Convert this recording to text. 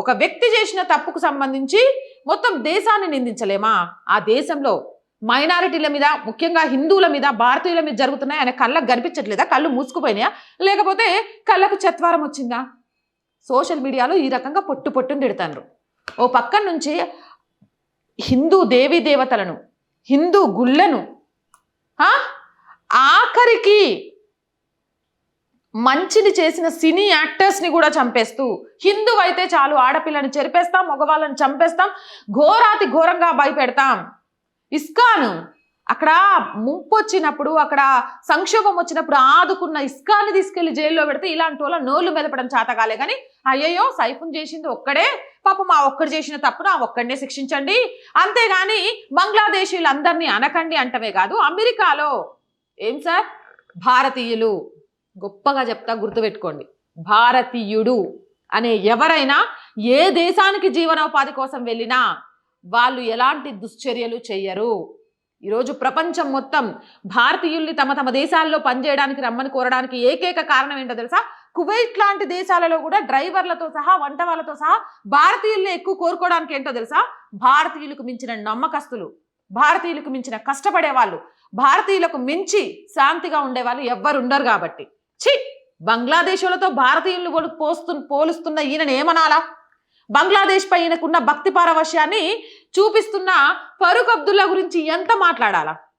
ఒక వ్యక్తి చేసిన తప్పుకు సంబంధించి మొత్తం దేశాన్ని నిందించలేమా? ఆ దేశంలో మైనారిటీల మీద ముఖ్యంగా హిందువుల మీద భారతీయుల మీద జరుగుతున్నాయి ఆయన కళ్ళకు కనిపించట్లేదా? కళ్ళు మూసుకుపోయినాయా? లేకపోతే కళ్ళకు చత్వారం వచ్చిందా? సోషల్ మీడియాలో ఈ రకంగా పొట్టు పొట్టుని తిడతాను ఓ పక్క నుంచి హిందూ దేవీ దేవతలను హిందూ గుళ్ళను ఆఖరికి మంచిని చేసిన సినీ యాక్టర్స్ని కూడా చంపేస్తూ హిందూ అయితే చాలు ఆడపిల్లని చెరిపేస్తాం మగవాళ్ళని చంపేస్తాం ఘోరాతి ఘోరంగా భయపెడతాం ఇస్కాను అక్కడ ముంపు వచ్చినప్పుడు అక్కడ సంక్షోభం వచ్చినప్పుడు ఆదుకున్న ఇస్కాన్ని తీసుకెళ్ళి జైల్లో పెడితే ఇలాంటి వాళ్ళ నోళ్ళు మెదపడం చేత కాలే. కానీ అయ్యయ్యో సైఫున్ చేసింది ఒక్కడే. పాపం మా ఒక్కడు చేసిన తప్పును ఆ ఒక్కడినే శిక్షించండి. అంతేగాని బంగ్లాదేశీలందరినీ అనకండి అంటమే కాదు అమెరికాలో ఏం సార్? భారతీయులు. గొప్పగా చెప్తా గుర్తుపెట్టుకోండి. భారతీయుడు అనే ఎవరైనా ఏ దేశానికి జీవనోపాధి కోసం వెళ్ళినా వాళ్ళు ఎలాంటి దుశ్చర్యలు చెయ్యరు. ఈరోజు ప్రపంచం మొత్తం భారతీయుల్ని తమ తమ దేశాల్లో పనిచేయడానికి రమ్మని కోరడానికి ఏకైక కారణం ఏంటో తెలుసా? కువైట్ లాంటి దేశాలలో కూడా డ్రైవర్లతో సహా వంట వాళ్ళతో సహా భారతీయుల్ని ఎక్కువ కోరుకోవడానికి ఏంటో తెలుసా? భారతీయులకు మించిన నమ్మకస్తులు భారతీయులకు మించిన కష్టపడే వాళ్ళు భారతీయులకు మించి శాంతిగా ఉండేవాళ్ళు ఎవ్వరుండరు ఎవ్వరు ఉండరు కాబట్టి. ఛీ! బంగ్లాదేశ్ భారతీయులు పోస్తు పోలుస్తున్న ఈయనని ఏమనాలా? బంగ్లాదేశ్ పై ఈయనకున్న భక్తి పారవశ్యాన్ని చూపిస్తున్న ఫరూక్ అబ్దుల్లా గురించి ఎంత మాట్లాడాలా?